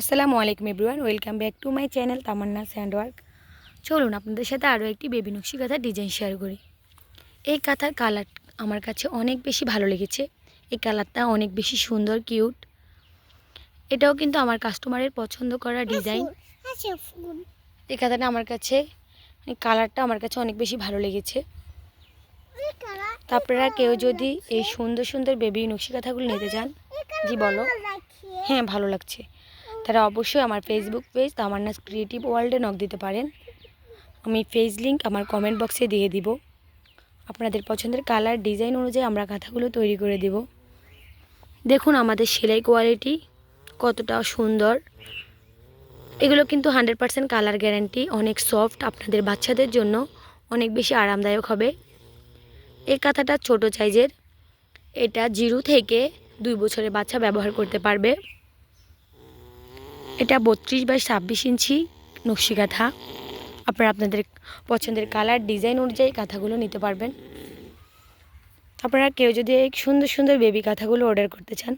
আসসালামু আলাইকুম everyone, welcome back to my channel Tamanna স্যান্ডওয়ার্ক। চলুন আপনাদের সাথে আরও একটি বেবি নকশি কাঁথার ডিজাইন শেয়ার করি। এই কাঁথার কালার আমার কাছে অনেক বেশি ভালো লেগেছে। এই কালারটা অনেক বেশি সুন্দর কিউট এটাও কিন্তু আমার কাস্টমারের পছন্দ করা ডিজাইন এই কাঁথাটা আমার কাছে কালারটা আমার কাছে অনেক বেশি ভালো লেগেছে। আপনারা কেউ যদি এই সুন্দর সুন্দর বেবি নকশি কাঁথাগুলো নিতে চান, জি বলো। হ্যাঁ ভালো লাগছে। তারা অবশ্যই আমার ফেসবুক পেজ তামান্নাস ক্রিয়েটিভ ওয়ার্ল্ডে নক দিতে পারেন। আমি পেজ লিঙ্ক আমার কমেন্ট বক্সে দিয়ে দিব। আপনাদের পছন্দের কালার ডিজাইন অনুযায়ী আমরা কাঁথাগুলো তৈরি করে দেব। দেখুন আমাদের সেলাই কোয়ালিটি কতটা সুন্দর। এগুলো কিন্তু হান্ড্রেড পারসেন্ট কালার গ্যারান্টি অনেক সফট আপনাদের বাচ্চাদের জন্য, অনেক বেশি আরামদায়ক হবে। এই কাঁথাটা ছোট সাইজের এটা জিরো থেকে দুই বছরের বাচ্চা ব্যবহার করতে পারবে। এটা বত্রিশ বাই ছাব্বিশ ইঞ্চি নকশি কাঁথা আপনারা আপনাদের পছন্দের কালার, ডিজাইন অনুযায়ী কাঁথাগুলো নিতে পারবেন। আপনারা কেউ যদি এই সুন্দর সুন্দর বেবি কাঁথাগুলো অর্ডার করতে চান,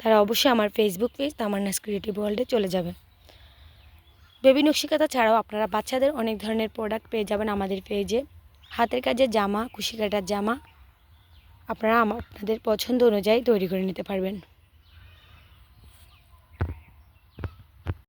তারা অবশ্যই আমার ফেসবুক পেজ তামান্নাস ক্রিয়েটিভ ওয়ার্ল্ডে চলে যাবেন বেবি নকশি কাঁথা ছাড়াও আপনারা বাচ্চাদের অনেক ধরনের প্রোডাক্ট পেয়ে যাবেন আমাদের পেজে হাতের কাজের জামা, কুশি কাটার জামা, আপনারা আপনাদের পছন্দ অনুযায়ী তৈরি করে নিতে পারবেন।